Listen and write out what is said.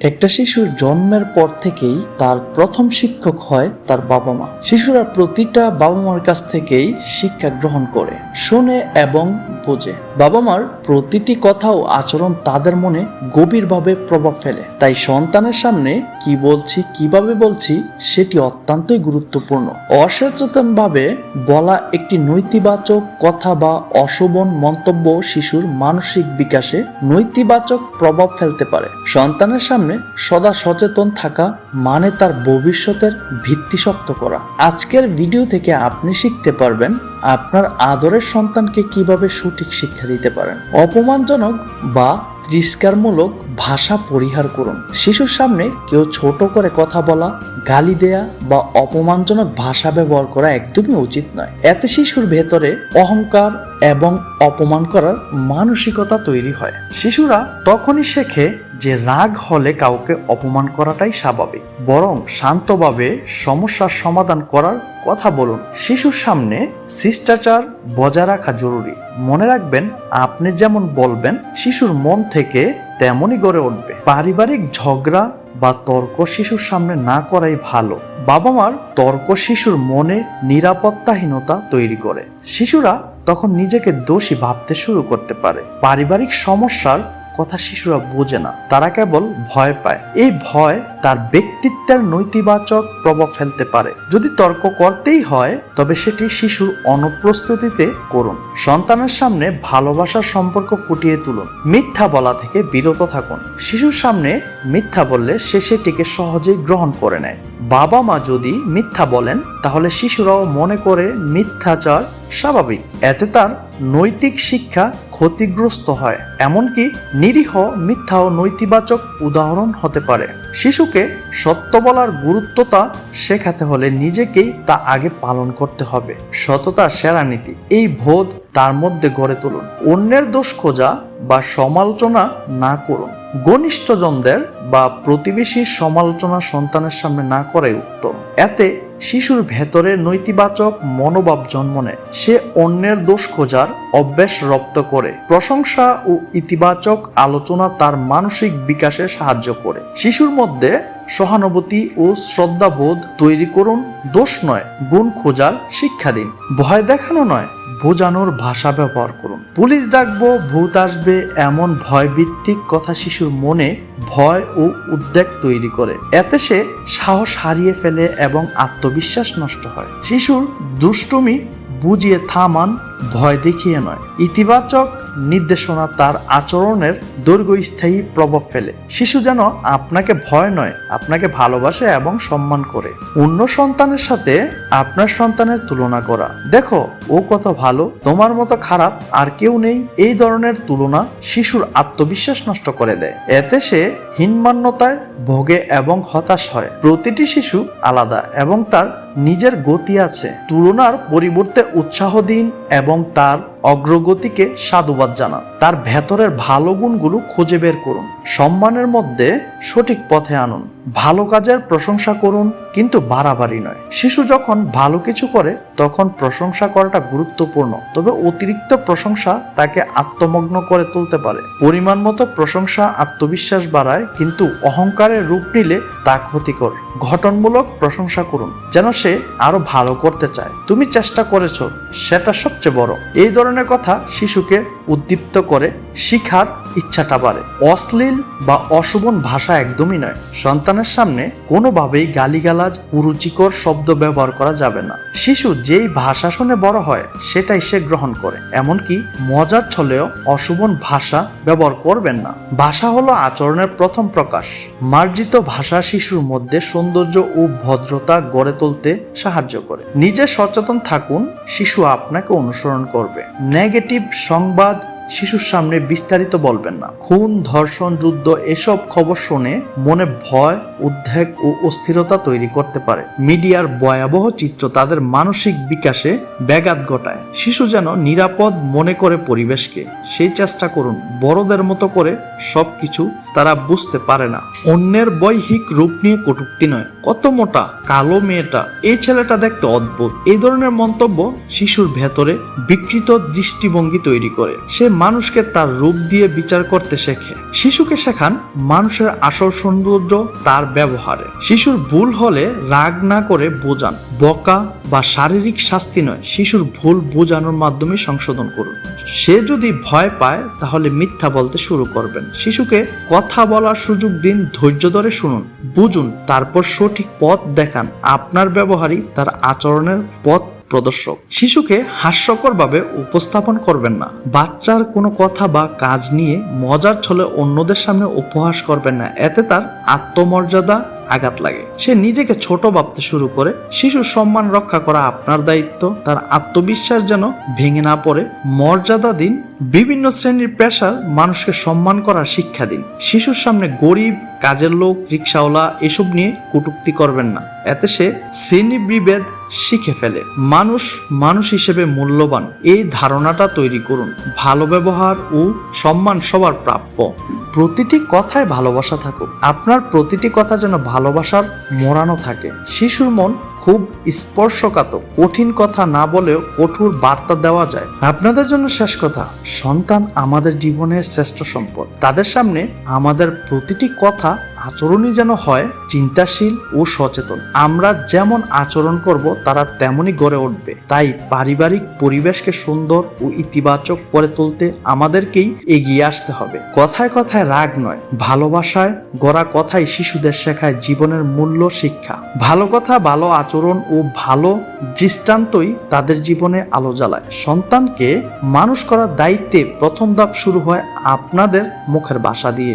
একটা শিশুর জন্মের পর থেকেই তার প্রথম শিক্ষক হয় তার বাবা মা। শিশুরা প্রতিটা বাবা মার কাছ থেকেই শিক্ষা গ্রহণ করে, শোনে এবং বোঝে। বাবা মার প্রতিটি কথা ও আচরণ তাদের মনে গভীরভাবে প্রভাব ফেলে। তাই সন্তানের সামনে কি বলছি, কীভাবে বলছি, সেটি অত্যন্তই গুরুত্বপূর্ণ। অসচেতনভাবে বলা একটি নৈতিবাচক কথা বা অশোভন মন্তব্য শিশুর মানসিক বিকাশে নৈতিবাচক প্রভাব ফেলতে পারে। সন্তানের সামনে সদা সচেতন থাকা মানে তার ভবিষ্যতের ভিত্তি শক্ত করা। আজকের ভিডিও থেকে আপনি শিখতে পারবেন আপনার আদরের সন্তানকে কীভাবে সঠিক শিক্ষা দিতে পারেন। অপমানজনক বা তিরস্কারমূলক ভাষা পরিহার করুন। শিশুর সামনে কেউ ছোট করে কথা বলা, গালি দেয়া বা অপমানজনক ভাষা ব্যবহার করা একদমই উচিত নয়। এতে শিশুর ভেতরে অহংকার এবং অপমান করার মানসিকতা তৈরি হয়। শিশুরা তখনই শেখে যে রাগ হলে কাউকে অপমান করাটাই স্বাভাবিক। বরং শান্তভাবে সমস্যার সমাধান করার কথা বলুন। শিশুর সামনে শিষ্টাচার বজায় রাখা জরুরি। মনে রাখবেন, আপনি যেমন বলবেন, শিশুর মন থেকে তেমনই গড়ে উঠবে। পারিবারিক ঝগড়া বা তর্ক শিশুর সামনে না করাই ভালো। বাবা মার তর্ক শিশুর মনে নিরাপত্তাহীনতা তৈরি করে। শিশুরা তখন নিজেকে দোষী ভাবতে শুরু করতে পারে। পারিবারিক সমস্যার কথা শিশুরা বোঝে না। তারা কেবল ভয় পায়। এই ভয় তার ব্যক্তিত্বের নৈতিবাচক প্রভাব ফেলতে পারে। যদি তর্ক করতেই হয়, তবে সেটি শিশুর অনুপ্রস্তুতিতে করুন। সন্তানের সামনে ভালোবাসার সম্পর্ক ফুটিয়ে তুলুন। মিথ্যা বলা থেকে বিরত থাকুন। শিশুর সামনে মিথ্যা বললে সে সেটিকে সহজেই গ্রহণ করে নেয়। বাবা মা যদি মিথ্যা বলেন, তাহলে শিশুরাও মনে করে মিথ্যাচার স্বাভাবিক। এতে তার নৈতিক শিক্ষা ক্ষতিগ্রস্ত হয়, এমনকি নিরীহ মিথ্যা ও নৈতিবাচক উদাহরণ হতে পারে। শিশুকে সত্য বলার গুরুত্বতা শেখাতে হলে নিজেকেই তা আগে পালন করতে হবে। সততা সেরা নীতি। এই বোধ তার মধ্যে গড়ে তুলুন। অন্যের দোষ খোঁজা বা সমালোচনা না করুন। ঘনিষ্ঠজনদের বা প্রতিবেশীর সমালোচনা সন্তানের সামনে না করাই উত্তম। এতে শিশুর ভেতরে নৈতিবাচক মনোভাব জন্ম নেয়। সে অন্যের দোষ খোঁজার অভ্যেস রপ্ত করে। প্রশংসা ও ইতিবাচক আলোচনা তার মানসিক বিকাশে সাহায্য করে। শিশুর মধ্যে সহানুভূতি ও শ্রদ্ধাবোধ তৈরি করুন। দোষ নয়, গুণ খোঁজার শিক্ষা দিন। ভয় দেখানো নয় বোঝানোর ভাষা ব্যবহার করুন। পুলিশ ডাকবো, ভূত আসবে, এমন ভয়ভিত্তিক কথা শিশুর মনে ভয় ও উদ্বেগ তৈরি করে। এতে সে সাহস হারিয়ে ফেলে এবং আত্মবিশ্বাস নষ্ট হয়। শিশুর দুষ্টুমি বুঝিয়ে থামান ভয় দেখিয়ে নয়। ইতিবাচক নির্দেশনা তার আচরণের দীর্ঘস্থায়ী প্রভাব ফেলে। শিশু যেন আপনাকে ভয় নয়, আপনাকে ভালোবাসে এবং সম্মান করে। অন্য সন্তানের সাথে আপনার সন্তানের তুলনা করা। দেখো, ও কত ভালো, তোমার মতো খারাপ আর কেউ নেই। এই ধরনের তুলনা শিশুর আত্মবিশ্বাস নষ্ট করে দেয়। এতে সে হীনমান্যতায় ভোগে এবং হতাশ হয়। প্রতিটি শিশু আলাদা এবং তার নিজের গতি আছে। তুলনার পরিবর্তে উৎসাহ দিন এবং তার অগ্রগতিকে সাধুবাদ জানান। তার ভেতরের ভালো গুণগুলো খুঁজে বের করুন। সম্মানের মধ্যে সঠিক পথে আনুন। ভালো কাজের প্রশংসা করুন কিন্তু বাড়াবাড়ি নয়। শিশু যখন ভালো কিছু করে, তখন প্রশংসা করাটা গুরুত্বপূর্ণ। তবে অতিরিক্ত প্রশংসা তাকে আত্মমগ্ন করে তুলতে পারে। পরিমাণ মতো প্রশংসা আত্মবিশ্বাস বাড়ায়, কিন্তু অহংকারের রূপ নিলে তা ক্ষতিকর। ঘটনমূলক প্রশংসা করুন, যেন সে আরও ভালো করতে চায়। তুমি চেষ্টা করেছ, সেটা সবচেয়ে বড়। এই ধরনের কথা শিশুকে উদ্দীপ্ত করে শিখার ইচ্ছাটা বাড়ে। অশ্লীল বা অশোভন ভাষা একদমই নয়। সন্তানের সামনে কোনোভাবেই গালিগালাজ, কুরুচিকর শব্দ ব্যবহার করা যাবে না। শিশু যেই ভাষা শুনে বড় হয়, সেটাই সে গ্রহণ করে। এমনকি মজার ছলেও অশোভন ভাষা ব্যবহার করবেন না। ভাষা হলো আচরণের প্রথম প্রকাশ। মার্জিত ভাষা শিশুর মধ্যে সৌন্দর্য ও ভদ্রতা গড়ে তুলতে সাহায্য করে। নিজে সচেতন থাকুন, শিশু আপনাকে অনুসরণ করবে। নেগেটিভ সংবাদ শিশুর সামনে বিস্তারিত বলবেন না। খুন, ধর্ষণ, যুদ্ধ, এসব খবর শুনে মনে ভয়, উদ্বেগ ও অস্থিরতা তৈরি করতে পারে। মিডিয়ার ভয়াবহ চিত্র তাদের মানসিক বিকাশে ব্যাঘাত ঘটায়। শিশু যেন নিরাপদ মনে করে পরিবেশকে, সেই চেষ্টা করুন। বড়দের মতো করে সবকিছু তারা বুঝতে পারে না। অন্যের বৈহিক রূপ নিয়ে কটুক্তি নয়। কত মোটা, কালো মেয়েটা, এই ছেলেটা দেখতে অদ্ভুত। এই ধরনের মন্তব্য শিশুর ভেতরে বিকৃত দৃষ্টিভঙ্গি তৈরি করে। সে মানুষকে তার রূপ দিয়ে বিচার করতে শেখে। শিশুকে শেখান মানুষের আসল সৌন্দর্য তার ব্যবহারে। শিশুর ভুল হলে রাগ না করে বোঝান। বকা বা শারীরিক শাস্তি নয়, শিশুর ভুল বোঝানোর মাধ্যমে সংশোধন করুন। সে যদি ভয় পায়, তাহলে মিথ্যা বলতে শুরু করবেন। শিশুকে কথা বলার সুযোগ দিন, ধৈর্য ধরে শুনুন, বুঝুন, তারপর সঠিক পথ দেখান। আপনার ব্যবহারই তার আচরণের পথ প্রদর্শক। শিশুকে হাস্যকরভাবে উপস্থাপন করবেন না। বাচ্চার কোনো কথা বা কাজ নিয়ে মজার ছলে অন্যদের সামনে উপহাস করবেন না। এতে তার আত্মমর্যাদা আঘাত লাগে। সে নিজেকে ছোট ভাবতে শুরু করে, শিশুর সম্মান রক্ষা করা আপনার দায়িত্ব, তার আত্মবিশ্বাস যেন ভেঙে না পড়ে, মর্যাদা দিন, বিভিন্ন শ্রেণির পেশার মানুষকে সম্মান করার শিক্ষা দিন। শিশুর সামনে গরিব, কাজের লোক, রিক্সাওয়ালা এসব নিয়ে কটূক্তি করবেন না। এতে সে শ্রেণি বিভেদ শিখে ফেলে। মানুষ মানুষ হিসেবে মূল্যবান। এই ধারণাটা তৈরি করুন। ভালো ব্যবহার ও সম্মান সবার প্রাপ্য। প্রতিটি কথায় ভালোবাসা থাকুক। আপনার প্রতিটি কথা যেন ভালোবাসার মোড়ানো থাকে। শিশুর মন খুব স্পর্শকাত কঠিন কথা না বলেও কঠোর বার্তা দেওয়া যায়। আপনাদের জন্য শেষ কথা, সন্তান আমাদের জীবনের শ্রেষ্ঠ সম্পদ। তাদের সামনে আমাদের প্রতিটি কথা আচরণই যেন হয় চিন্তাশীল ও সচেতন। আমরা যেমন আচরণ করব, তারা তেমনই গড়ে উঠবে। তাই পারিবারিক পরিবেশকে সুন্দর ও ইতিবাচক করে তুলতে আমাদেরকেই এগিয়ে আসতে হবে। কথায় কথায় রাগ নয়, ভালোবাসায় গড়া কথাই শিশুদের শেখায় জীবনের মূল্য শিক্ষা। ভালো কথা, ভালো আচরণ ও ভালো দৃষ্টান্তই তাদের জীবনে আলো জ্বালায়। সন্তানকে মানুষ করার দায়িত্বে প্রথম ধাপ শুরু হয় আপনাদের মুখের বাসা দিয়ে।